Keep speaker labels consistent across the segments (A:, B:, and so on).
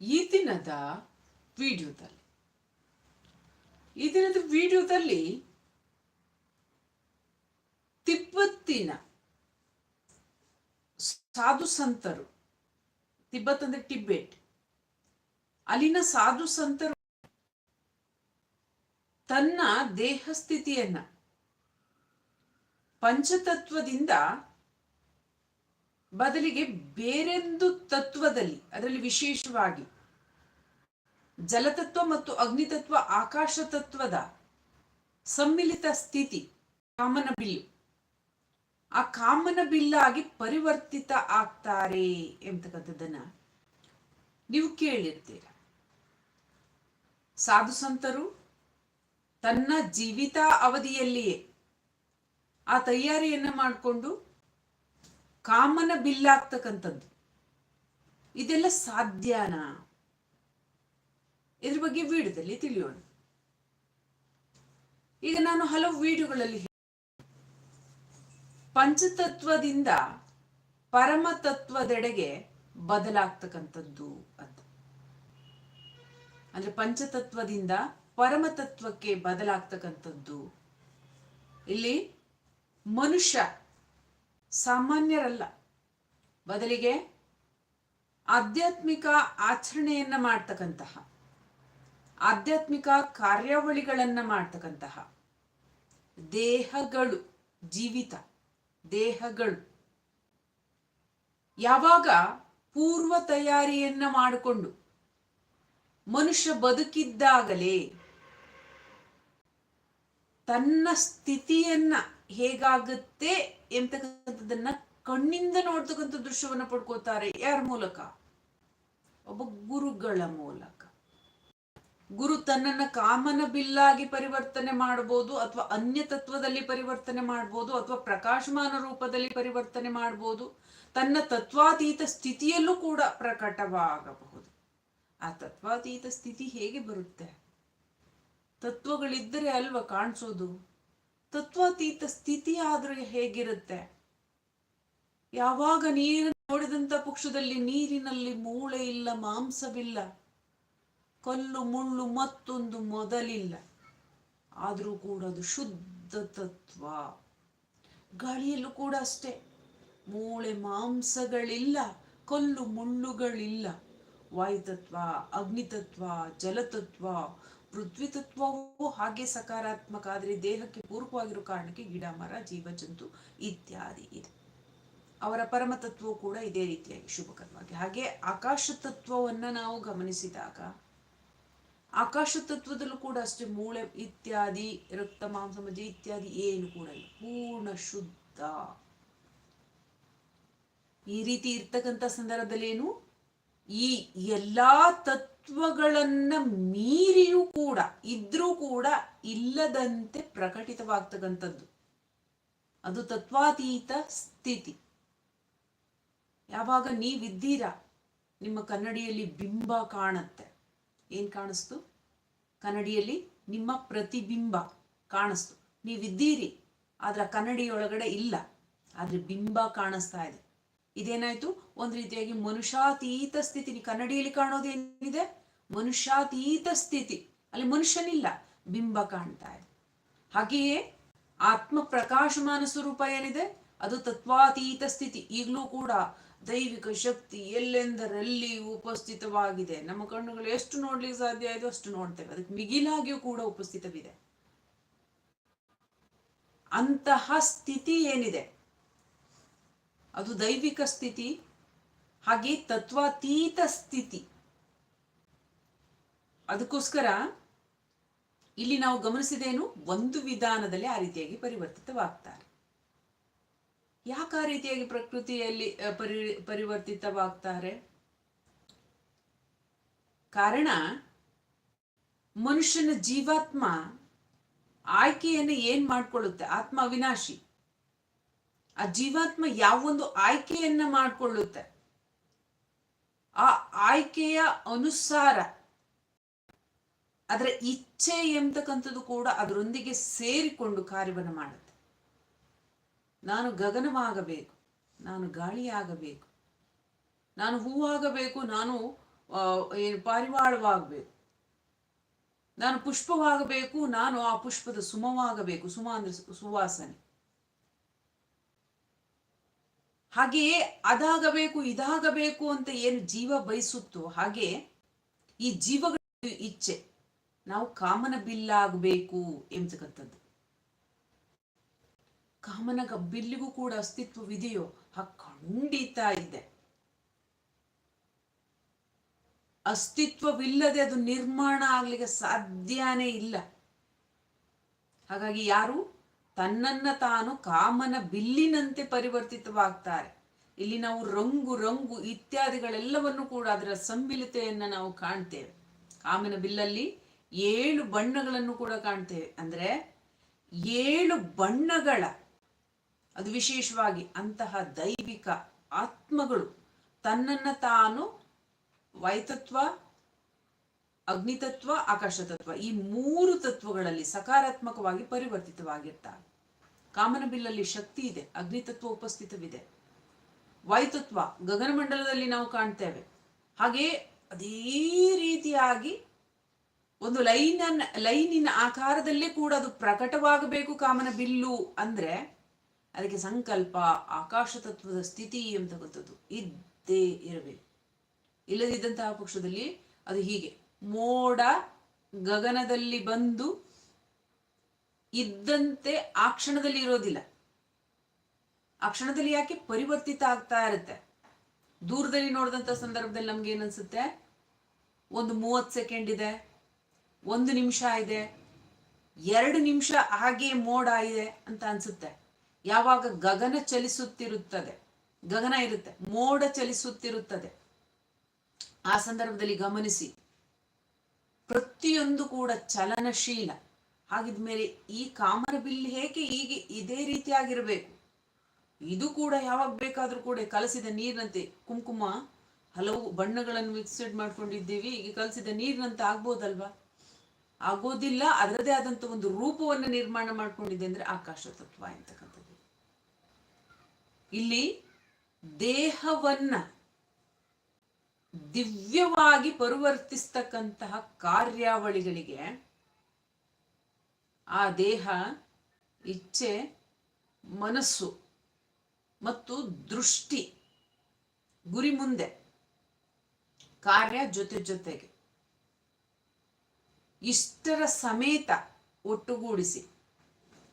A: ಈ ದಿನದ ವಿಡಿಯೋದಲ್ಲಿ. ಈ ದಿನದ ವಿಡಿಯೋದಲ್ಲಿ ತಿಬ್ಬತ್ತಿನ ಸಾಧು ಸಂತರು, ತಿಬ್ಬತ್ ಅಂದ್ರೆ ಟಿಬೆಟ್ ಅಲ್ಲಿನ ಸಾಧು ಸಂತರು ತನ್ನ ದೇಹ ಸ್ಥಿತಿಯನ್ನ ಪಂಚತತ್ವದಿಂದ ಬದಲಿಗೆ ಬೇರೆಂದು ತತ್ವದಲ್ಲಿ, ಅದರಲ್ಲಿ ವಿಶೇಷವಾಗಿ ಜಲತತ್ವ ಮತ್ತು ಅಗ್ನಿತತ್ವ ಆಕಾಶ ತತ್ವದ ಸಮ್ಮಿಲಿತ ಸ್ಥಿತಿ, ಕಾಮನ ಬಿಲ್ಲು. ಆ ಕಾಮನ ಬಿಲ್ಲಾಗಿ ಪರಿವರ್ತಿತ ಆಗ್ತಾರೆ ಎಂತಕ್ಕಂಥದ್ದನ್ನ ನೀವು ಕೇಳಿರ್ತೀರ. ಸಾಧು ಸಂತರು ತನ್ನ ಜೀವಿತ ಅವಧಿಯಲ್ಲಿಯೇ ಆ ತಯಾರಿಯನ್ನ ಮಾಡಿಕೊಂಡು ಕಾಮನ ಬಿಲ್ಲಾಗ್ತಕ್ಕಂಥದ್ದು ಇದೆಲ್ಲ ಸಾಧ್ಯನಾ? ಇದ್ರ ಬಗ್ಗೆ ವಿಡಿಯೋದಲ್ಲಿ ತಿಳಿಯೋಣ. ಈಗ ನಾನು ಹಲವು ವಿಡಿಯೋಗಳಲ್ಲಿ ಪಂಚತತ್ವದಿಂದ ಪರಮತತ್ವದೆಡೆಗೆ ಬದಲಾಗ್ತಕ್ಕಂಥದ್ದು ಅಂತ. ಅಂದ್ರೆ ಪಂಚತತ್ವದಿಂದ ಪರಮತತ್ವಕ್ಕೆ ಬದಲಾಗ್ತಕ್ಕಂಥದ್ದು. ಇಲ್ಲಿ ಮನುಷ್ಯ ಸಾಮಾನ್ಯರಲ್ಲ. ಬದಲಿಗೆ ಆಧ್ಯಾತ್ಮಿಕ ಆಚರಣೆಯನ್ನು ಮಾಡ್ತಕ್ಕಂತಹ, ಆಧ್ಯಾತ್ಮಿಕ ಕಾರ್ಯಾವಳಿಗಳನ್ನು ಮಾಡ್ತಕ್ಕಂತಹ ದೇಹಗಳು, ಜೀವಿತ ದೇಹಗಳು ಯಾವಾಗ ಪೂರ್ವ ತಯಾರಿಯನ್ನ ಮಾಡಿಕೊಂಡು ಮನುಷ್ಯ ಬದುಕಿದ್ದಾಗಲೇ ತನ್ನ ಸ್ಥಿತಿಯನ್ನ ಹೇಗಾಗುತ್ತೆ ಎಂತಕ್ಕಂಥದ್ದನ್ನ ಕಣ್ಣಿಂದ ನೋಡ್ತಕ್ಕಂಥ ದೃಶ್ಯವನ್ನ ಪಡ್ಕೋತಾರೆ ಯಾರ ಮೂಲಕ? ಒಬ್ಬ ಗುರುಗಳ ಮೂಲಕ. ಗುರು ತನ್ನನ್ನ ಕಾಮನ ಬಿಲ್ಲಾಗಿ ಪರಿವರ್ತನೆ ಮಾಡಬಹುದು ಅಥವಾ ಅನ್ಯ ತತ್ವದಲ್ಲಿ ಪರಿವರ್ತನೆ ಮಾಡಬಹುದು ಅಥವಾ ಪ್ರಕಾಶಮಾನ ರೂಪದಲ್ಲಿ ಪರಿವರ್ತನೆ ಮಾಡಬಹುದು ತನ್ನ ತತ್ವಾತೀತ ಸ್ಥಿತಿಯಲ್ಲೂ ಕೂಡ ಪ್ರಕಟವಾಗಬಹುದು. ಆ ತತ್ವಾತೀತ ಸ್ಥಿತಿ ಹೇಗೆ ಬರುತ್ತೆ? ತತ್ವಗಳಿದ್ದರೆ ಅಲ್ವಾ ಕಾಣಿಸೋದು? ತತ್ವಾತೀತ ಸ್ಥಿತಿ ಆದ್ರೆ ಹೇಗಿರುತ್ತೆ? ಯಾವಾಗ ನೀರು ನೋಡಿದಂತ ಪಕ್ಷದಲ್ಲಿ ನೀರಿನಲ್ಲಿ ಮೂಳೆ ಇಲ್ಲ, ಮಾಂಸವಿಲ್ಲ, ಕಲ್ಲು, ಮುಳ್ಳು ಮತ್ತೊಂದು ಮೊದಲಿಲ್ಲ. ಆದರೂ ಕೂಡ ಅದು ಶುದ್ಧ ತತ್ವ. ಗಾಳಿಯಲ್ಲೂ ಕೂಡ ಅಷ್ಟೇ. ಮೂಳೆ ಮಾಂಸಗಳಿಲ್ಲ, ಕಲ್ಲು, ಮುಳ್ಳುಗಳಿಲ್ಲ. ವಾಯುತತ್ವ, ಅಗ್ನಿತತ್ವ, ಜಲತತ್ವ ಪೃಥ್ವಿ ತತ್ವವೂ ಹಾಗೆ ಸಕಾರಾತ್ಮಕ ಆದರೆ ದೇಹಕ್ಕೆ ಪೂರಕವಾಗಿರೋ ಕಾರಣಕ್ಕೆ ಗಿಡ ಮರ ಜೀವ ಜಂತು ಇತ್ಯಾದಿ ಇದೆ. ಅವರ ಪರಮತತ್ವವು ಕೂಡ ಇದೇ ರೀತಿಯಾಗಿ ಶುಭಕರವಾಗಿ ಹಾಗೆ ಆಕಾಶ ತತ್ವವನ್ನ ನಾವು ಗಮನಿಸಿದಾಗ, ಆಕಾಶ ತತ್ವದಲ್ಲೂ ಕೂಡ ಅಷ್ಟೇ ಮೂಳೆ ಇತ್ಯಾದಿ, ರಕ್ತ, ಮಾಂಸ ಮಜ್ಜೆ ಇತ್ಯಾದಿ ಏನು ಕೂಡ ಇಲ್ಲ. ಪೂರ್ಣ ಶುದ್ಧ. ಈ ರೀತಿ ಇರ್ತಕ್ಕಂಥ ಸಂದರ್ಭದಲ್ಲಿ ಏನು? ಈ ಎಲ್ಲಾ ತತ್ವಗಳನ್ನ ಮೀರಿಯೂ ಕೂಡ, ಇದ್ರೂ ಕೂಡ ಇಲ್ಲದಂತೆ ಪ್ರಕಟಿತವಾಗ್ತಕ್ಕಂಥದ್ದು. ಅದು ತತ್ವಾತೀತ ಸ್ಥಿತಿ. ಯಾವಾಗ ನೀವಿದ್ದೀರಾ, ನಿಮ್ಮ ಕನ್ನಡಿಯಲ್ಲಿ ಬಿಂಬ ಕಾಣುತ್ತೆ. ಏನ್ ಕಾಣಿಸ್ತು? ಕನ್ನಡಿಯಲ್ಲಿ ನಿಮ್ಮ ಪ್ರತಿಬಿಂಬ ಕಾಣಿಸ್ತು. ನೀವಿದ್ದೀರಿ, ಆದ್ರೆ ಕನ್ನಡಿಯೊಳಗಡೆ ಇಲ್ಲ, ಆದ್ರೆ ಬಿಂಬ ಕಾಣಿಸ್ತಾ ಇದೆ. ಇದೇನಾಯ್ತು? ಒಂದ್ ರೀತಿಯಾಗಿ ಮನುಷ್ಯಾತೀತ ಸ್ಥಿತಿ. ನೀ ಕನ್ನಡಿಯಲ್ಲಿ ಕಾಣೋದೇನಿದೆ? ಮನುಷ್ಯಾತೀತ ಸ್ಥಿತಿ. ಅಲ್ಲಿ ಮನುಷ್ಯನಿಲ್ಲ. ಬಿಂಬ ಕಾಣ್ತಾ ಇದೆ. ಹಾಗೆಯೇ ಆತ್ಮ ಪ್ರಕಾಶಮಾನ ಸ್ವರೂಪ ಏನಿದೆ? ಅದು ತತ್ವಾತೀತ ಸ್ಥಿತಿ. ಈಗಲೂ ಕೂಡ ದೈವಿಕ ಶಕ್ತಿ ಎಲ್ಲೆಂದರಲ್ಲಿ ಉಪಸ್ಥಿತವಾಗಿದೆ. ನಮ್ಮ ಕಣ್ಣುಗಳು ಎಷ್ಟು ನೋಡ್ಲಿಕ್ಕೆ ಸಾಧ್ಯ ಆಯ್ತು ಅಷ್ಟು ನೋಡ್ತೇವೆ. ಅದಕ್ಕೆ ಮಿಗಿಲಾಗಿಯೂ ಕೂಡ ಉಪಸ್ಥಿತವಿದೆ. ಅಂತಹ ಸ್ಥಿತಿ ಏನಿದೆ? ಅದು ದೈವಿಕ ಸ್ಥಿತಿ, ಹಾಗೆ ತತ್ವಾತೀತ ಸ್ಥಿತಿ. ಅದಕ್ಕೋಸ್ಕರ ಇಲ್ಲಿ ನಾವು ಗಮನಿಸಿದೇನು? ಒಂದು ವಿಧಾನದಲ್ಲಿ ಆ ರೀತಿಯಾಗಿ ಪರಿವರ್ತಿತವಾಗ್ತಾರೆ. ಯಾಕೆ ಆ ರೀತಿಯಾಗಿ ಪ್ರಕೃತಿಯಲ್ಲಿ ಪರಿ, ಪರಿವರ್ತಿತವಾಗ್ತಾರೆ? ಕಾರಣ, ಮನುಷ್ಯನ ಜೀವಾತ್ಮ ಆಯ್ಕೆಯನ್ನು ಏನ್ ಮಾಡ್ಕೊಳ್ಳುತ್ತೆ? ಆತ್ಮ ಅವಿನಾಶಿ. ಆ ಜೀವಾತ್ಮ ಯಾವೊಂದು ಆಯ್ಕೆಯನ್ನ ಮಾಡಿಕೊಳ್ಳುತ್ತೆ? ಆ ಆಯ್ಕೆಯ ಅನುಸಾರ ಅದರ ಇಚ್ಛೆ ಎಂತಕ್ಕಂಥದ್ದು ಕೂಡ ಅದರೊಂದಿಗೆ ಸೇರಿಕೊಂಡು ಕಾರ್ಯವನ್ನು ಮಾಡುತ್ತೆ. ನಾನು ಗಗನವಾಗಬೇಕು, ನಾನು ಗಾಳಿಯಾಗಬೇಕು, ನಾನು ಹೂವಾಗಬೇಕು, ನಾನು ಪಾರಿವಾಳವಾಗಬೇಕು, ನಾನು ಪುಷ್ಪವಾಗಬೇಕು, ನಾನು ಆ ಪುಷ್ಪದ ಸುಮವಾಗಬೇಕು, ಸುಮ ಅಂದ್ರೆ ಸುವಾಸನೆ. ಹಾಗೆಯೇ ಅದಾಗಬೇಕು, ಇದಾಗಬೇಕು ಅಂತ ಏನು ಜೀವ ಬಯಸುತ್ತೋ ಹಾಗೆ ಈ ಜೀವಗಳ ಇಚ್ಛೆ ನಾವು ಕಾಮನ ಬಿಲ್ಲಾಗಬೇಕು ಎಂಬತಕ್ಕಂಥದ್ದು. ಕಾಮನ ಬಿಲ್ಲಿಗೂ ಕೂಡ ಅಸ್ತಿತ್ವವಿದೆಯೋ? ಆ ಖಂಡಿತ ಇದೆ. ಅಸ್ತಿತ್ವವಿಲ್ಲದೆ ಅದು ನಿರ್ಮಾಣ ಆಗ್ಲಿಕ್ಕೆ ಸಾಧ್ಯನೇ ಇಲ್ಲ. ಹಾಗಾಗಿ ಯಾರು? ತನ್ನನ್ನ ತಾನು ಕಾಮನ ಬಿಲ್ಲಿನಂತೆ ಪರಿವರ್ತಿತವಾಗ್ತಾರೆ. ಇಲ್ಲಿ ನಾವು ರಂಗು ರಂಗು ಇತ್ಯಾದಿಗಳೆಲ್ಲವನ್ನು ಕೂಡ ಅದರ ಸಂಬಿಲಿತೆಯನ್ನು ನಾವು ಕಾಣ್ತೇವೆ. ಕಾಮನ ಬಿಲ್ಲಲ್ಲಿ ಏಳು ಬಣ್ಣಗಳನ್ನು ಕೂಡ ಕಾಣ್ತೇವೆ. ಅಂದ್ರೆ ಏಳು ಬಣ್ಣಗಳ, ಅದು ವಿಶೇಷವಾಗಿ ಅಂತಹ ದೈವಿಕ ಆತ್ಮಗಳು ತನ್ನನ್ನ ತಾನು ವೈತತ್ವ, ಅಗ್ನಿತತ್ವ, ಆಕಾಶತತ್ವ ಈ ಮೂರು ತತ್ವಗಳಲ್ಲಿ ಸಕಾರಾತ್ಮಕವಾಗಿ ಪರಿವರ್ತಿತವಾಗಿರ್ತಾರೆ ಕಾಮನ ಬಿಲ್ಲಲ್ಲಿ ಶಕ್ತಿ ಇದೆ ಅಗ್ನಿತತ್ವ ಉಪಸ್ಥಿತವಿದೆ. ವಾಯುತತ್ವ ಗಗನಮಂಡಲದಲ್ಲಿ ನಾವು ಕಾಣ್ತೇವೆ. ಹಾಗೆ ಅದೇ ರೀತಿಯಾಗಿ ಒಂದು ಲೈನ್ ಲೈನಿನ ಆಕಾರದಲ್ಲೇ ಕೂಡ ಅದು ಪ್ರಕಟವಾಗಬೇಕು ಕಾಮನ ಬಿಲ್ಲು ಅಂದ್ರೆ ಅದಕ್ಕೆ ಸಂಕಲ್ಪ, ಆಕಾಶ ತತ್ವದ ಸ್ಥಿತಿ ಎಂಬತಕ್ಕಂಥದ್ದು ಇದ್ದೇ ಇರಬೇಕು. ಇಲ್ಲದಿದ್ದಂತಹ ಪಕ್ಷದಲ್ಲಿ ಅದು ಹೀಗೆ. ಮೋಡ ಗಗನದಲ್ಲಿ ಬಂದು ಇದ್ದಂತೆ ಆ ಕ್ಷಣದಲ್ಲಿ ಇರೋದಿಲ್ಲ. ಆ ಕ್ಷಣದಲ್ಲಿ ಯಾಕೆ ಪರಿವರ್ತಿತ ಆಗ್ತಾ ಇರುತ್ತೆ? ದೂರದಲ್ಲಿ ನೋಡಿದಂತ ಸಂದರ್ಭದಲ್ಲಿ ನಮ್ಗೆ ಏನನ್ಸುತ್ತೆ ಒಂದು ಮೂವತ್ತು ಸೆಕೆಂಡ್ ಇದೆ, ಒಂದು ನಿಮಿಷ ಇದೆ, ಎರಡು ನಿಮಿಷ ಹಾಗೆ ಮೋಡ ಇದೆ ಅಂತ ಅನ್ಸುತ್ತೆ. ಯಾವಾಗ ಗಗನ ಚಲಿಸುತ್ತಿರುತ್ತದೆ, ಗಗನ ಇರುತ್ತೆ, ಮೋಡ ಚಲಿಸುತ್ತಿರುತ್ತದೆ. ಆ ಸಂದರ್ಭದಲ್ಲಿ ಗಮನಿಸಿ, ಪ್ರತಿಯೊಂದು ಕೂಡ ಚಲನಶೀಲ. ಹಾಗಿದ್ಮೇಲೆ ಈ ಕಾಮನ ಬಿಲ್ ಹೇಗೆ ಹೀಗೆ ಇದೇ ರೀತಿಯಾಗಿರಬೇಕು? ಇದು ಕೂಡ ಯಾವಾಗ ಬೇಕಾದರೂ ಕೂಡ ಕಲಸಿದ ನೀರಿನಂತೆ ಕುಂಕುಮ, ಹಲವು ಬಣ್ಣಗಳನ್ನು ಮಿಕ್ಸೆಡ್ ಮಾಡ್ಕೊಂಡಿದ್ದೀವಿ. ಈಗ ಕಲಸಿದ ನೀರಿನಂತೆ ಆಗ್ಬೋದಲ್ವಾ? ಆಗೋದಿಲ್ಲ, ಅದರದೇ ಆದಂತ ಒಂದು ರೂಪವನ್ನು ನಿರ್ಮಾಣ ಮಾಡ್ಕೊಂಡಿದೆ ಅಂದ್ರೆ ಆಕಾಶ ತತ್ವ ಎಂತಕ್ಕಂಥದ್ದು? ಇಲ್ಲಿ ದೇಹವನ್ನ ದಿವ್ಯವಾಗಿ ಪರಿವರ್ತಿಸ್ತಕ್ಕಂತಹ ಕಾರ್ಯಾವಳಿಗಳಿಗೆ ಆ ದೇಹ, ಇಚ್ಛೆ, ಮನಸ್ಸು ಮತ್ತು ದೃಷ್ಟಿ ಗುರಿ ಮುಂದೆ ಕಾರ್ಯ ಜೊತೆ ಜೊತೆಗೆ. ಇಷ್ಟರ ಸಮೇತ ಒಟ್ಟುಗೂಡಿಸಿ,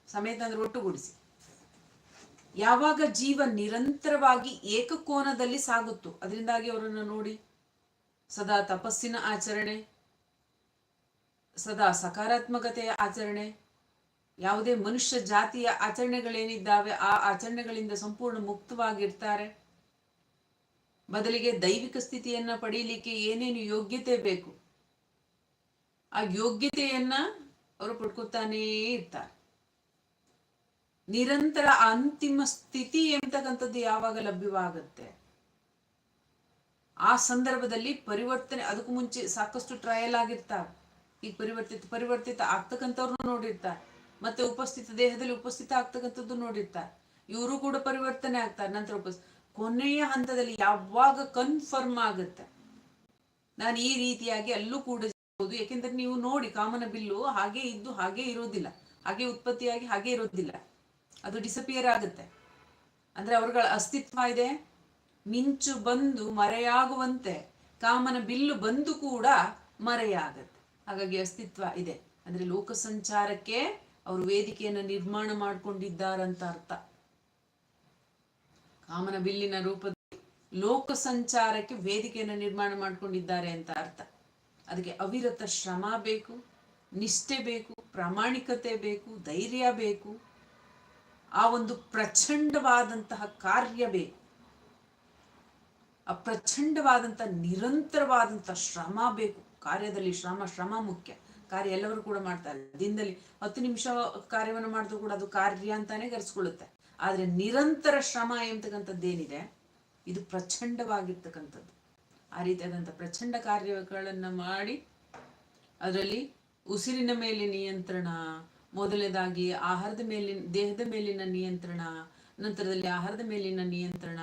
A: ಸಮೇತ ಅಂದ್ರೆ ಒಟ್ಟುಗೂಡಿಸಿ. ಯಾವಾಗ ಜೀವ ನಿರಂತರವಾಗಿ ಏಕಕೋನದಲ್ಲಿ ಸಾಗುತ್ತೋ ಅದರಿಂದಾಗಿ ಅವರನ್ನು ನೋಡಿ. ಸದಾ ತಪಸ್ಸಿನ ಆಚರಣೆ, ಸದಾ ಸಕಾರಾತ್ಮಕತೆಯ ಆಚರಣೆ. ಯಾವುದೇ ಮನುಷ್ಯ ಜಾತಿಯ ಆಚರಣೆಗಳೇನಿದ್ದಾವೆ, ಆ ಆಚರಣೆಗಳಿಂದ ಸಂಪೂರ್ಣ ಮುಕ್ತವಾಗಿರ್ತಾರೆ. ಬದಲಿಗೆ ದೈವಿಕ ಸ್ಥಿತಿಯನ್ನ ಪಡೀಲಿಕ್ಕೆ ಏನೇನು ಯೋಗ್ಯತೆ ಬೇಕು? ಆ ಯೋಗ್ಯತೆಯನ್ನ ಅವರು ಪಡ್ಕೊತಾನೇ ಇರ್ತಾರೆ. ನಿರಂತರ ಅಂತಿಮ ಸ್ಥಿತಿ ಎಂತಕ್ಕಂಥದ್ದು ಯಾವಾಗ ಲಭ್ಯವಾಗುತ್ತೆ? ಆ ಸಂದರ್ಭದಲ್ಲಿ ಪರಿವರ್ತನೆ, ಅದಕ್ಕೂ ಮುಂಚೆ ಸಾಕಷ್ಟು ಟ್ರಯಲ್ ಆಗಿರ್ತಾರೆ ಈಗ ಪರಿವರ್ತಿತ ಪರಿವರ್ತಿತ ಆಗ್ತಕ್ಕಂಥವ್ರನ್ನ ನೋಡಿರ್ತಾರೆ. ಮತ್ತೆ ಉಪಸ್ಥಿತ ದೇಹದಲ್ಲಿ ಉಪಸ್ಥಿತ ಆಗ್ತಕ್ಕಂಥದ್ದು ನೋಡಿರ್ತಾರೆ ಇವರು ಕೂಡ ಪರಿವರ್ತನೆ ಆಗ್ತಾರೆ. ನಂತರ ಉಪಸ್, ಕೊನೆಯ ಹಂತದಲ್ಲಿ ಯಾವಾಗ ಕನ್ಫರ್ಮ್ ಆಗುತ್ತೆ? ನಾನು ಈ ರೀತಿಯಾಗಿ ಅಲ್ಲೂ ಕೂಡ ಯಾಕೆಂದ್ರೆ ನೀವು ನೋಡಿ, ಕಾಮನ ಬಿಲ್ಲು ಹಾಗೆ ಇದ್ದು ಹಾಗೆ ಇರೋದಿಲ್ಲ. ಹಾಗೆ ಉತ್ಪತ್ತಿಯಾಗಿ ಹಾಗೆ ಇರೋದಿಲ್ಲ. ಅದು ಡಿಸಪಿಯರ್ ಆಗುತ್ತೆ. ಅಂದ್ರೆ ಅವರುಗಳ ಅಸ್ತಿತ್ವ ಇದೆ. ಮಿಂಚು ಬಂದು ಮರೆಯಾಗುವಂತೆ ಕಾಮನ ಬಿಲ್ಲು ಬಂದು ಕೂಡ ಮರೆಯಾಗತ್ತೆ. ಹಾಗಾಗಿ ಅಸ್ತಿತ್ವ ಇದೆ. ಅಂದ್ರೆ ಲೋಕ ಸಂಚಾರಕ್ಕೆ ಅವರು ವೇದಿಕೆಯನ್ನು ನಿರ್ಮಾಣ ಮಾಡಿಕೊಂಡಿದ್ದಾರಂತ ಅರ್ಥ. ಕಾಮನ ಬಿಲ್ಲಿನ ರೂಪದಲ್ಲಿ ಲೋಕ ಸಂಚಾರಕ್ಕೆ ವೇದಿಕೆಯನ್ನು ನಿರ್ಮಾಣ ಮಾಡಿಕೊಂಡಿದ್ದಾರೆ ಅಂತ ಅರ್ಥ. ಅದಕ್ಕೆ ಅವಿರತ ಶ್ರಮ ಬೇಕು, ನಿಷ್ಠೆ ಬೇಕು, ಪ್ರಾಮಾಣಿಕತೆ ಬೇಕು, ಧೈರ್ಯ ಬೇಕು. ಆ ಒಂದು ಪ್ರಚಂಡವಾದಂತಹ ಕಾರ್ಯ ಬೇಕು. ಆ ಪ್ರಚಂಡವಾದಂತಹ ನಿರಂತರವಾದಂತಹ ಶ್ರಮ ಬೇಕು. ಕಾರ್ಯದಲ್ಲಿ ಶ್ರಮ ಶ್ರಮ ಮುಖ್ಯ. ಕಾರ್ಯ ಎಲ್ಲರೂ ಕೂಡ ಮಾಡ್ತಾರೆ. ದಿನದಲ್ಲಿ ಹತ್ತು ನಿಮಿಷ ಕಾರ್ಯವನ್ನು ಮಾಡಿದ್ರು ಕೂಡ ಅದು ಕಾರ್ಯ ಅಂತಾನೆ ಕರೆಸ್ಕೊಳ್ಳುತ್ತೆ. ಆದ್ರೆ ನಿರಂತರ ಶ್ರಮ ಎಂತಕ್ಕಂಥದ್ದೇನಿದೆ ಇದು ಪ್ರಚಂಡವಾಗಿರ್ತಕ್ಕಂಥದ್ದು. ಆ ರೀತಿಯಾದಂಥ ಪ್ರಚಂಡ ಕಾರ್ಯಗಳನ್ನ ಮಾಡಿ ಅದರಲ್ಲಿ ಉಸಿರಿನ ಮೇಲೆ ನಿಯಂತ್ರಣ, ಮೊದಲನೇದಾಗಿ ಆಹಾರದ ಮೇಲಿನ ದೇಹದ ಮೇಲಿನ ನಿಯಂತ್ರಣ, ನಂತರದಲ್ಲಿ ಆಹಾರದ ಮೇಲಿನ ನಿಯಂತ್ರಣ,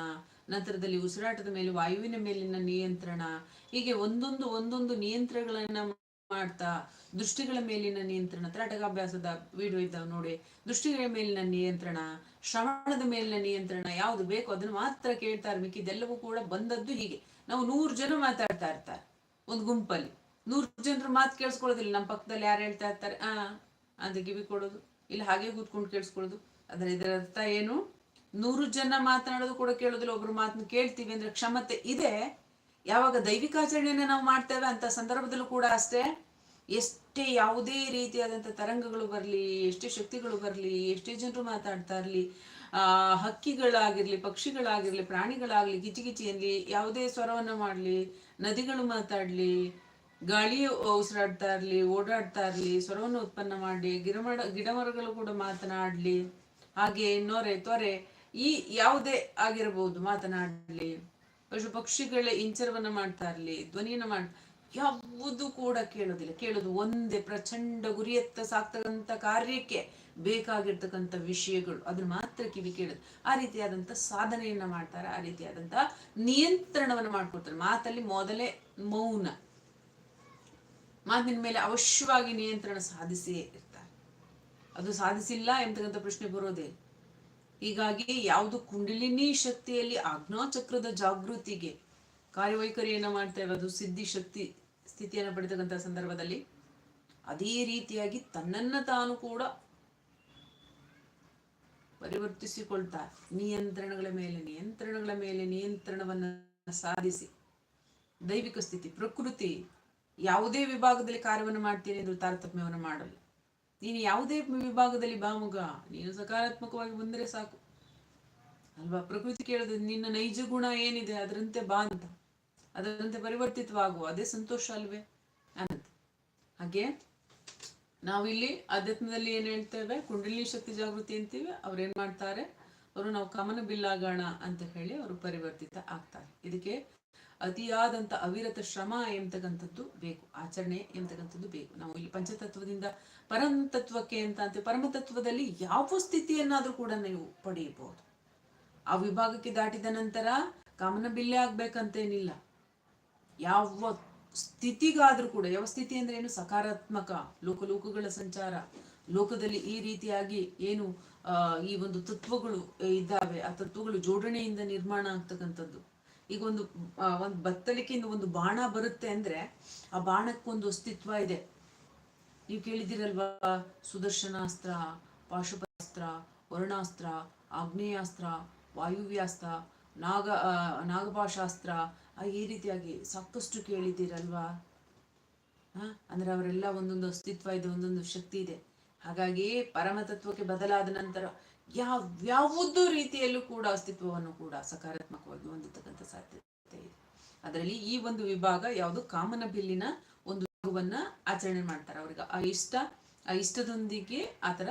A: ನಂತರದಲ್ಲಿ ಉಸಿರಾಟದ ಮೇಲೆ ವಾಯುವಿನ ಮೇಲಿನ ನಿಯಂತ್ರಣ, ಹೀಗೆ ಒಂದೊಂದು ಒಂದೊಂದು ನಿಯಂತ್ರಣಗಳನ್ನ ಮಾಡ್ತಾ ದೃಷ್ಟಿಗಳ ಮೇಲಿನ ನಿಯಂತ್ರಣ ತ್ರಾಟಕಾಭ್ಯಾಸದ ವಿಡಿಯೋ ಇದ್ದಾವೆ ನೋಡಿ. ದೃಷ್ಟಿಗಳ ಮೇಲಿನ ನಿಯಂತ್ರಣ, ಶ್ರವಣದ ಮೇಲಿನ ನಿಯಂತ್ರಣ ಯಾವುದು ಬೇಕು ಅದನ್ನು ಮಾತ್ರ ಕೇಳ್ತಾರೆ ಮಿಕ್ಕಿದೆಲ್ಲವೂ ಕೂಡ ಬಂದದ್ದು ಹೀಗೆ. ನಾವು ನೂರು ಜನ ಮಾತಾಡ್ತಾ ಇರ್ತಾರೆ ಒಂದು ಗುಂಪಲ್ಲಿ. ನೂರು ಜನರು ಮಾತು ಕೇಳಿಸ್ಕೊಳ್ಳೋದಿಲ್ಲ. ನಮ್ಮ ಪಕ್ಕದಲ್ಲಿ ಯಾರು ಹೇಳ್ತಾ ಇರ್ತಾರೆ? ಆ ಅಂತ ಕಿವಿ ಕೊಡೋದು. ಇಲ್ಲ, ಹಾಗೆ ಕೂತ್ಕೊಂಡು ಕೇಳಿಸ್ಕೊಳ್ಳೋದು. ಅದರ ಇದರ ಅರ್ಥ ಏನು? ನೂರು ಜನ ಮಾತನಾಡೋದು ಕೂಡ ಕೇಳೋದಿಲ್ಲ. ಒಬ್ರು ಮಾತನ್ನ ಕೇಳ್ತೀವಿ ಅಂದ್ರೆ ಕ್ಷಮತೆ ಇದೆ. ಯಾವಾಗ ದೈವಿಕಾಚರಣೆಯನ್ನ ನಾವು ಮಾಡ್ತೇವೆ ಅಂತ ಸಂದರ್ಭದಲ್ಲೂ ಕೂಡ ಅಷ್ಟೇ. ಎಷ್ಟೇ ಯಾವುದೇ ರೀತಿಯಾದಂಥ ತರಂಗಗಳು ಬರಲಿ, ಎಷ್ಟೇ ಶಕ್ತಿಗಳು ಬರಲಿ, ಎಷ್ಟೇ ಜನರು ಮಾತಾಡ್ತಾ ಇರಲಿ ಹಕ್ಕಿಗಳಾಗಿರಲಿ, ಪಕ್ಷಿಗಳಾಗಿರಲಿ, ಪ್ರಾಣಿಗಳಾಗಲಿ ಕಿಚಿಕಿಚಿ ಅನ್ಲಿ ಯಾವುದೇ ಸ್ವರವನ್ನು ಮಾಡಲಿ, ನದಿಗಳು ಮಾತಾಡಲಿ ಗಾಳಿ ಉಸಿರಾಡ್ತಾ ಇರಲಿ, ಓಡಾಡ್ತಾ ಇರಲಿ, ಸ್ವರವನ್ನು ಉತ್ಪನ್ನ ಮಾಡಲಿ ಗಿಡಮರ ಗಿಡಮರಗಳು ಕೂಡ ಮಾತನಾಡಲಿ, ಹಾಗೆ ನೊರೆ, ತೊರೆ, ಈ ಯಾವುದೇ ಆಗಿರಬಹುದು ಮಾತನಾಡಲಿ. ಪಶು ಪಕ್ಷಿಗಳ ಇಂಚರವನ್ನ ಮಾಡ್ತಾ ಇರಲಿ, ಧ್ವನಿಯನ್ನು ಮಾಡ್ ಯಾವುದು ಕೂಡ ಕೇಳೋದಿಲ್ಲ. ಕೇಳೋದು ಒಂದೇ ಪ್ರಚಂಡ ಗುರಿಯತ್ತ ಸಾಕ್ತಕ್ಕಂಥ ಕಾರ್ಯಕ್ಕೆ ಬೇಕಾಗಿರ್ತಕ್ಕಂಥ ವಿಷಯಗಳು. ಅದನ್ನ ಮಾತ್ರ ಕಿವಿ ಕೇಳೋದು. ಆ ರೀತಿಯಾದಂಥ ಸಾಧನೆಯನ್ನ ಮಾಡ್ತಾರೆ, ಆ ರೀತಿಯಾದಂಥ ನಿಯಂತ್ರಣವನ್ನು ಮಾಡ್ಕೊಡ್ತಾರೆ. ಮಾತಲ್ಲಿ ಮೊದಲೇ ಮೌನ. ಮಾತಿನ ಮೇಲೆ ಅವಶ್ಯವಾಗಿ ನಿಯಂತ್ರಣ ಸಾಧಿಸಿಯೇ ಇರ್ತಾರೆ. ಅದು ಸಾಧಿಸಿಲ್ಲ ಎಂತಕ್ಕಂಥ ಪ್ರಶ್ನೆ ಬರೋದೇ ಹೀಗಾಗಿ ಯಾವುದು ಕುಂಡಲಿನಿ ಶಕ್ತಿಯಲ್ಲಿ ಆಜ್ಞಾಚಕ್ರದ ಜಾಗೃತಿಗೆ ಕಾರ್ಯವೈಖರಿಯನ್ನ ಮಾಡ್ತಾ ಇರೋದು ಸಿದ್ಧಿ ಶಕ್ತಿ ಸ್ಥಿತಿಯನ್ನು ಪಡೆತಕ್ಕಂಥ ಸಂದರ್ಭದಲ್ಲಿ ಅದೇ ರೀತಿಯಾಗಿ ತನ್ನನ್ನ ತಾನು ಕೂಡ ಪರಿವರ್ತಿಸಿಕೊಳ್ತಾ ನಿಯಂತ್ರಣಗಳ ಮೇಲೆ ನಿಯಂತ್ರಣಗಳ ಮೇಲೆ ನಿಯಂತ್ರಣವನ್ನು ಸಾಧಿಸಿ. ದೈವಿಕ ಸ್ಥಿತಿ, ಪ್ರಕೃತಿ ಯಾವುದೇ ವಿಭಾಗದಲ್ಲಿ ಕಾರ್ಯವನ್ನು ಮಾಡ್ತೀನಿ ಎಂದು ತಾರತಮ್ಯವನ್ನು ಮಾಡಲ್ಲ. ನೀನು ಯಾವುದೇ ವಿಭಾಗದಲ್ಲಿ ಬಾಮುಗ, ನೀನು ಸಕಾರಾತ್ಮಕವಾಗಿ ಬಂದರೆ ಸಾಕು. ಅಲ್ವಾ? ಪ್ರಕೃತಿ ಕೇಳಿದ್ರೆ ನಿನ್ನ ನೈಜ ಗುಣ ಏನಿದೆ, ಅದರಂತೆ ಬಾ ಅಂತ. ಅದರಂತೆ ಪರಿವರ್ತಿತವಾಗುವ. ಅದೇ ಸಂತೋಷ ಅಲ್ವೇ? ಅನ್ನತ್ತೆ. ಹಾಗೆ ನಾವಿಲ್ಲಿ ಅಧ್ಯಾತ್ಮದಲ್ಲಿ ಏನ್ ಹೇಳ್ತೇವೆ? ಕುಂಡಲಿ ಶಕ್ತಿ ಜಾಗೃತಿ ಅಂತೀವಿ. ಅವ್ರು ಏನು ಮಾಡ್ತಾರೆ? ಅವರು ನಾವು ಕಮನ ಬಿಲ್ಲಾಗೋಣ ಅಂತ ಹೇಳಿ ಅವರು ಪರಿವರ್ತಿತ ಆಗ್ತಾರೆ. ಇದಕ್ಕೆ ಅತಿಯಾದಂತ ಅವಿರತ ಶ್ರಮ ಎಂತಕ್ಕಂಥದ್ದು ಬೇಕು. ಆಚರಣೆ ಎಂತಕ್ಕಂಥದ್ದು ಬೇಕು. ನಾವು ಇಲ್ಲಿ ಪಂಚತತ್ವದಿಂದ ಪರಮತತ್ವಕ್ಕೆ ಅಂತ ಅಂತ, ಪರಮತತ್ವದಲ್ಲಿ ಯಾವ ಸ್ಥಿತಿಯನ್ನಾದ್ರೂ ಕೂಡ ನೀವು ಪಡೆಯಬಹುದು. ಆ ವಿಭಾಗಕ್ಕೆ ದಾಟಿದ ನಂತರ ಕಾಮನ ಬಿಲ್ಲೆ ಆಗ್ಬೇಕಂತೇನಿಲ್ಲ. ಯಾವ ಸ್ಥಿತಿಗಾದ್ರೂ ಕೂಡ, ಯಾವ ಸ್ಥಿತಿ ಅಂದ್ರೆ ಏನು? ಸಕಾರಾತ್ಮಕ ಲೋಕಲೋಕಗಳ ಸಂಚಾರ. ಲೋಕದಲ್ಲಿ ಈ ರೀತಿಯಾಗಿ ಏನು ಈ ಒಂದು ತತ್ವಗಳು ಇದ್ದಾವೆ, ಆ ತತ್ವಗಳು ಜೋಡಣೆಯಿಂದ ನಿರ್ಮಾಣ ಆಗ್ತಕ್ಕಂಥದ್ದು. ಈಗ ಒಂದು ಒಂದು ಬತ್ತಲಿಕೆಯಿಂದ ಒಂದು ಬಾಣ ಬರುತ್ತೆ ಅಂದ್ರೆ, ಆ ಬಾಣಕ್ಕೊಂದು ಅಸ್ತಿತ್ವ ಇದೆ. ನೀವು ಕೇಳಿದಿರಲ್ವಾ ಸುದರ್ಶನಾಸ್ತ್ರ ಪಾಶುಪಾಸ್ತ್ರ ವರ್ಣಾಸ್ತ್ರ, ಆಗ್ನೇಯಾಸ್ತ್ರ, ವಾಯುವ್ಯಾಸ್ತ್ರ ನಾಗ ನಾಗಭಾಶಾಸ್ತ್ರ ಈ ರೀತಿಯಾಗಿ ಸಾಕಷ್ಟು ಕೇಳಿದ್ದೀರಲ್ವಾ? ಅಂದ್ರೆ ಅವರೆಲ್ಲ ಒಂದೊಂದು ಅಸ್ತಿತ್ವ ಇದೆ, ಒಂದೊಂದು ಶಕ್ತಿ ಇದೆ. ಹಾಗಾಗಿ ಪರಮತತ್ವಕ್ಕೆ ಬದಲಾದ ನಂತರ ಯಾವ ರೀತಿಯಲ್ಲೂ ಕೂಡ ಅಸ್ತಿತ್ವವನ್ನು ಕೂಡ ಸಕಾರಾತ್ಮಕವಾಗಿ ಹೊಂದಿರ್ತಕ್ಕಂಥ ಸಾಧ್ಯತೆ ಇದೆ. ಅದರಲ್ಲಿ ಈ ಒಂದು ವಿಭಾಗ ಯಾವುದು ಕಾಮನ ಬಿಲ್ಲಿನ ಒಂದು ವಿಭಾಗವನ್ನ ಆಚರಣೆ ಮಾಡ್ತಾರೆ. ಅವ್ರಿಗೆ ಆ ಇಷ್ಟ, ಆ ಇಷ್ಟದೊಂದಿಗೆ ಆ ಥರ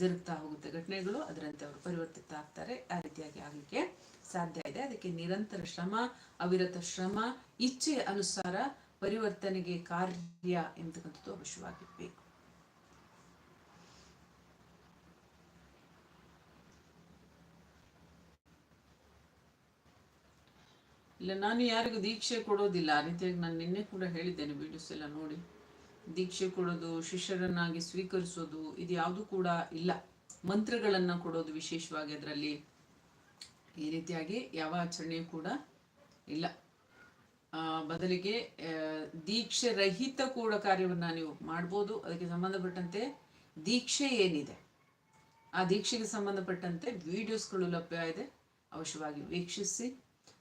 A: ಜರುಗ್ತಾ ಹೋಗುತ್ತೆ ಘಟನೆಗಳು, ಅದರಂತೆ ಅವರು ಪರಿವರ್ತಿತ ಆಗ್ತಾರೆ. ಆ ರೀತಿಯಾಗಿ ಆಗಲಿಕ್ಕೆ ಸಾಧ್ಯ ಇದೆ. ಅದಕ್ಕೆ ನಿರಂತರ ಶ್ರಮ, ಅವಿರತ ಶ್ರಮ ಇಚ್ಛೆ ಅನುಸಾರ ಪರಿವರ್ತನೆಗೆ ಕಾರ್ಯ ಎಂತಕ್ಕಂಥದ್ದು ಅವಶ್ಯವಾಗಿ ಬೇಕು ಇಲ್ಲ, ನಾನು ಯಾರಿಗೂ ದೀಕ್ಷೆ ಕೊಡೋದಿಲ್ಲ. ಆ ರೀತಿಯಾಗಿ ನಾನು ನಿನ್ನೆ ಕೂಡ ಹೇಳಿದ್ದೇನೆ ವಿಡಿಯೋಸ್ ಎಲ್ಲ ನೋಡಿ. ದೀಕ್ಷೆ ಕೊಡೋದು, ಶಿಷ್ಯರನ್ನಾಗಿ ಸ್ವೀಕರಿಸೋದು ಇದು ಯಾವುದು ಕೂಡ ಇಲ್ಲ. ಮಂತ್ರಗಳನ್ನ ಕೊಡೋದು ವಿಶೇಷವಾಗಿ ಅದರಲ್ಲಿ ಈ ರೀತಿಯಾಗಿ ಯಾವ ಆಚರಣೆಯೂ ಕೂಡ ಇಲ್ಲ. ಬದಲಿಗೆ ದೀಕ್ಷೆ ರಹಿತ ಕೂಡ ಕಾರ್ಯವನ್ನು ನೀವು ಮಾಡ್ಬೋದು. ಅದಕ್ಕೆ ಸಂಬಂಧಪಟ್ಟಂತೆ ದೀಕ್ಷೆ ಏನಿದೆ? ಆ ದೀಕ್ಷೆಗೆ ಸಂಬಂಧಪಟ್ಟಂತೆ ವಿಡಿಯೋಸ್ಗಳು ಲಭ್ಯ ಇದೆ. ಅವಶ್ಯವಾಗಿ ವೀಕ್ಷಿಸಿ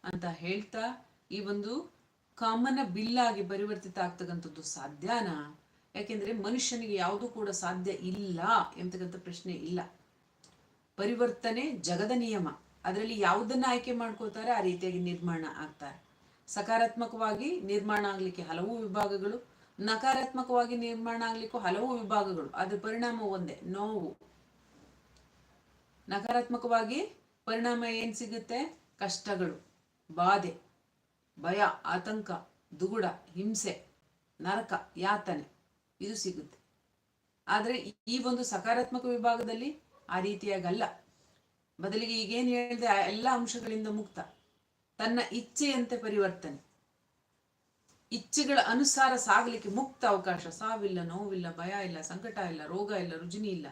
A: ಅಂತ ಹೇಳ್ತಾ ಈ ಒಂದು ಕಾಮನ ಬಿಲ್ಲಾಗಿ ಪರಿವರ್ತಿತ ಆಗ್ತಕ್ಕಂಥದ್ದು ಸಾಧ್ಯನಾ? ಯಾಕೆಂದ್ರೆ ಮನುಷ್ಯನಿಗೆ ಯಾವುದು ಕೂಡ ಸಾಧ್ಯ ಇಲ್ಲ ಎಂತಕ್ಕಂಥ ಪ್ರಶ್ನೆ ಇಲ್ಲ. ಪರಿವರ್ತನೆ ಜಗದ ನಿಯಮ. ಅದರಲ್ಲಿ ಯಾವುದನ್ನು ಆಯ್ಕೆ ಮಾಡ್ಕೋತಾರೆ, ಆ ರೀತಿಯಾಗಿ ನಿರ್ಮಾಣ ಆಗ್ತಾರೆ. ಸಕಾರಾತ್ಮಕವಾಗಿ ನಿರ್ಮಾಣ ಆಗ್ಲಿಕ್ಕೆ ಹಲವು ವಿಭಾಗಗಳು, ನಕಾರಾತ್ಮಕವಾಗಿ ನಿರ್ಮಾಣ ಆಗ್ಲಿಕ್ಕೂ ಹಲವು ವಿಭಾಗಗಳು. ಅದ್ರ ಪರಿಣಾಮ ಒಂದೇ, ನೋವು. ನಕಾರಾತ್ಮಕವಾಗಿ ಪರಿಣಾಮ ಏನ್ ಸಿಗುತ್ತೆ? ಕಷ್ಟಗಳು, ಬಾಧೆ, ಭಯ, ಆತಂಕ, ದುಗುಡ, ಹಿಂಸೆ, ನರಕ, ಯಾತನೆ, ಇದು ಸಿಗುತ್ತೆ. ಆದರೆ ಈ ಒಂದು ಸಕಾರಾತ್ಮಕ ವಿಭಾಗದಲ್ಲಿ ಆ ರೀತಿಯಾಗಲ್ಲ. ಬದಲಿಗೆ ಈಗೇನು ಹೇಳಿದೆ ಎಲ್ಲ ಅಂಶಗಳಿಂದ ಮುಕ್ತ. ತನ್ನ ಇಚ್ಛೆಯಂತೆ ಪರಿವರ್ತನೆ. ಇಚ್ಛೆಗಳ ಅನುಸಾರ ಸಾಗಲಿಕ್ಕೆ ಮುಕ್ತ ಅವಕಾಶ. ಸಾವಿಲ್ಲ, ನೋವಿಲ್ಲ, ಭಯ ಇಲ್ಲ, ಸಂಕಟ ಇಲ್ಲ, ರೋಗ ಇಲ್ಲ, ರುಜಿನಿ ಇಲ್ಲ?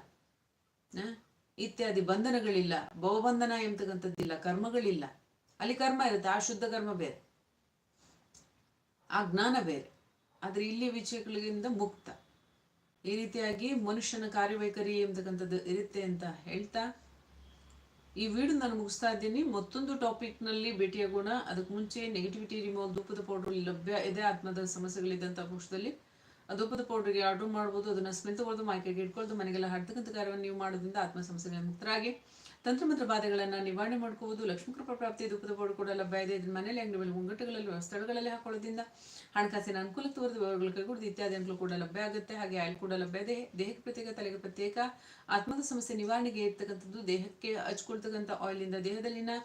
A: ಇತ್ಯಾದಿ ಬಂಧನಗಳಿಲ್ಲ. ಬಹುಬಂಧನ ಎಂಬತಕ್ಕಂಥದ್ದಿಲ್ಲ ಕರ್ಮಗಳಿಲ್ಲ. ಅಲ್ಲಿ ಕರ್ಮ ಇರುತ್ತೆ, ಆ ಶುದ್ಧ ಕರ್ಮ ಬೇರೆ. ಆ ಜ್ಞಾನ ಬೇರೆ. ಆದ್ರೆ ಇಲ್ಲಿ ವಿಷಯಗಳಿಂದ ಮುಕ್ತ. ಈ ರೀತಿಯಾಗಿ ಮನುಷ್ಯನ ಕಾರ್ಯವೈಖರಿ ಎಂಬತಕ್ಕಂಥದ್ದು ಇರುತ್ತೆ ಅಂತ ಹೇಳ್ತಾ ಈ ವಿಡಿಯೋ ನಾನು ಮುಗಿಸ್ತಾ ಇದ್ದೀನಿ. ಮತ್ತೊಂದು ಟಾಪಿಕ್ನಲ್ಲಿ ಭೇಟಿಯಾಗೋಣ. ಅದಕ್ಕೆ ಮುಂಚೆ ನೆಗೆಟಿವಿಟಿ ರಿಮೂವ್ ಧೂಪದ ಪೌಡರ್ ಲಭ್ಯ ಇದೆ. ಆತ್ಮದ ಸಮಸ್ಯೆಗಳಿದ್ದಂಥ ಪಕ್ಷದಲ್ಲಿ ಆ ಧೂಪದ ಪೌಡರ್ಗೆ ಆರ್ಡರ್ ಮಾಡ್ಬೋದು. ಅದನ್ನ ಸ್ಮೆಲ್ ತಗೊಳ್ಳೋದು ಮೈಕೆಗೆ ಇಟ್ಕೊಳ್ಳೋದು ಮನೆಗೆಲ್ಲ ಹಡ್ತಕ್ಕಂಥ ಕಾರ್ಯವನ್ನು ನೀವು ಮಾಡೋದ್ರಿಂದ ಆತ್ಮ ಸಮಸ್ಯೆಗಳ ಮುಕ್ತರಾಗಿ ತಂತ್ರಮಂತ್ರ ಬಾಧೆಗಳನ್ನ ನಿವಾರಣೆ ಮಾಡ್ಕೋಬಹುದು ಲಕ್ಷ್ಮೀ ಕೃಪಾ ಪ್ರಾಪ್ತಿ, ದುಃಖದ ಬೋರ್ಡ್ ಕೂಡ ಲಭ್ಯ ಇದೆ. ಇದನ್ನ ಮನೆಯಲ್ಲಿ ಅಂಗಡಿಗಳಲ್ಲಿ ಮುಂಗಟ್ಟುಗಳಲ್ಲಿ ಸ್ಥಳಗಳಲ್ಲಿ ಹಾಕೊಳ್ಳೋದ್ರಿಂದ ಹಣಕಾಸಿನ ಅನುಕೂಲ ತೋರಿದ ವಿವರಗಳು ಕೈಗೂಡಿದ ಇತ್ಯಾದಿ ಅನುಕೂಲ ಕೂಡ ಲಭ್ಯ ಆಗುತ್ತೆ. ಹಾಗೆ ಆಯಿಲ್ ಕೂಡ ಲಭ್ಯ ಇದೆ. ದೇಹಕ್ಕೆ ಪ್ರತ್ಯೇಕ, ತಲೆಗೆ ಪ್ರತ್ಯೇಕ, ಆತ್ಮದ ಸಮಸ್ಯೆ ನಿವಾರಣೆಗೆ ಇರ್ತಕ್ಕಂಥದ್ದು ದೇಹಕ್ಕೆ ಹಚ್ಕೊಳ್ತಕ್ಕಂಥ ಆಯಿಲ್ ಇಂದ ದೇಹದಲ್ಲಿನ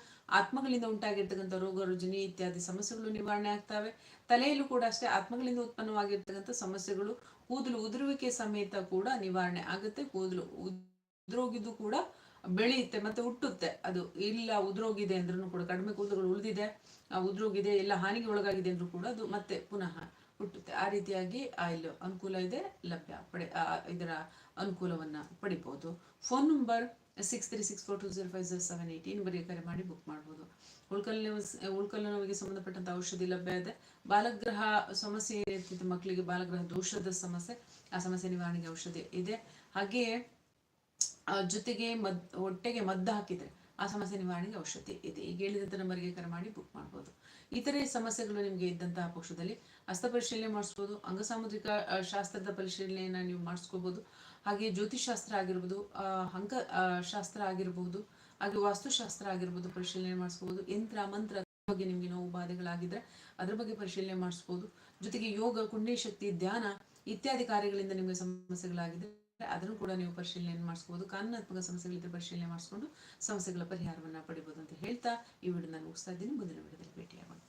A: ಆತ್ಮಗಳಿಂದ ಉಂಟಾಗಿರ್ತಕ್ಕಂಥ ರೋಗ, ರುಜಿನಿ ಇತ್ಯಾದಿ ಸಮಸ್ಯೆಗಳು ನಿವಾರಣೆ ಆಗ್ತವೆ. ತಲೆಯಲ್ಲೂ ಕೂಡ ಅಷ್ಟೇ ಆತ್ಮಗಳಿಂದ ಉತ್ಪನ್ನವಾಗಿರ್ತಕ್ಕಂಥ ಸಮಸ್ಯೆಗಳು ಕೂದಲು ಉದುರುವಿಕೆ ಸಮೇತ ಕೂಡ ನಿವಾರಣೆ ಆಗುತ್ತೆ. ಕೂದಲು ಉದ್ರೋಗಿದ್ದು ಕೂಡ ಬೆಳೆಯುತ್ತೆ ಮತ್ತೆ ಹುಟ್ಟುತ್ತೆ. ಅದು ಇಲ್ಲ ಉದ್ರೋಗಿದೆ ಅಂದ್ರೂ ಕೂಡ, ಕಡಿಮೆ ಕೂದಲುಗಳು ಉಳಿದಿದೆ ಉದ್ರೋಗಿದೆ ಎಲ್ಲ ಹಾನಿಗೆ ಒಳಗಾಗಿದೆ ಅಂದ್ರೂ ಕೂಡ ಅದು ಮತ್ತೆ ಪುನಃ ಹುಟ್ಟುತ್ತೆ. ಆ ರೀತಿಯಾಗಿ ಆಯಿಲ್ ಅನುಕೂಲ ಇದೆ, ಲಭ್ಯ ಪಡೆ ಇದರ ಅನುಕೂಲವನ್ನ ಪಡಿಬಹುದು phone number six three six four two zero five zero seven eight ಈ ಕರೆ ಮಾಡಿ ಬುಕ್ ಮಾಡ್ಬೋದು. ಉಳ್ಕಲ್ ಉಳ್ಕಲ್ ನೋವಿಗೆ ಸಂಬಂಧಪಟ್ಟಂತ ಔಷಧಿ ಲಭ್ಯ ಇದೆ. ಬಾಲಗ್ರಹ ಸಮಸ್ಯೆ ಮಕ್ಕಳಿಗೆ, ಬಾಲಗ್ರಹ ದೋಷದ ಸಮಸ್ಯೆ, ಆ ಸಮಸ್ಯೆ ನಿವಾರಣೆಗೆ ಔಷಧಿ ಇದೆ. ಹಾಗೆಯೇ ಆ ಜೊತೆಗೆ ಮದ್, ಹೊಟ್ಟೆಗೆ ಮದ್ದು ಹಾಕಿದ್ರೆ ಆ ಸಮಸ್ಯೆ ನಿವಾರಣೆಗೆ ಔಷಧಿ ಇದೆ. ಈಗ ಹೇಳಿದಂಥ ನಂಬರ್ಗೆ ಕರೆ ಮಾಡಿ ಬುಕ್ ಮಾಡ್ಬೋದು. ಇತರೆ ಸಮಸ್ಯೆಗಳು ನಿಮಗೆ ಇದ್ದಂತಹ ಪಕ್ಷದಲ್ಲಿ ಹಸ್ತ ಪರಿಶೀಲನೆ ಮಾಡಿಸ್ಬೋದು, ಅಂಗಸಾಮುದ್ರಿಕ ಶಾಸ್ತ್ರದ ಪರಿಶೀಲನೆಯನ್ನು ನೀವು ಮಾಡಿಸ್ಕೋಬೋದು, ಹಾಗೆ ಜ್ಯೋತಿಷಾಸ್ತ್ರ ಆಗಿರ್ಬೋದು ಅಂಕ ಶಾಸ್ತ್ರ ಆಗಿರ್ಬೋದು, ಹಾಗೆ ವಾಸ್ತುಶಾಸ್ತ್ರ ಆಗಿರ್ಬೋದು ಪರಿಶೀಲನೆ ಮಾಡ್ಸ್ಕೊಬಹುದು ಯಂತ್ರ, ಮಂತ್ರ ಬಗ್ಗೆ ನಿಮಗೆ ನೋವು ಬಾಧೆಗಳಾಗಿದ್ದರೆ ಅದರ ಬಗ್ಗೆ ಪರಿಶೀಲನೆ ಮಾಡಿಸ್ಬೋದು. ಜೊತೆಗೆ ಯೋಗ, ಕುಂಡಲಿ ಶಕ್ತಿ, ಧ್ಯಾನ ಇತ್ಯಾದಿ ಕಾರ್ಯಗಳಿಂದ ನಿಮಗೆ ಸಮಸ್ಯೆಗಳಾಗಿದ್ರೆ ಅದನ್ನು ಕೂಡ ನೀವು ಪರಿಶೀಲನೆ ಮಾಡಿಸ್ಬೋದು. ಕಾನೂನಾತ್ಮಕ ಸಮಸ್ಯೆಗಳಿದ್ದರೆ ಪರಿಶೀಲನೆ ಮಾಡಿಸ್ಕೊಂಡು ಸಮಸ್ಯೆಗಳ ಪರಿಹಾರವನ್ನು ಪಡಿಬೋದು ಅಂತ ಹೇಳ್ತಾ ಈ ವಿಡಿಯೋನ ನಾನು ಮುಗಿಸ್ತಾ ಇದ್ದೀನಿ. ಮುಂದಿನ ವಿಡಿಯೋದಲ್ಲಿ ಭೇಟಿಯಾಗೋಣ.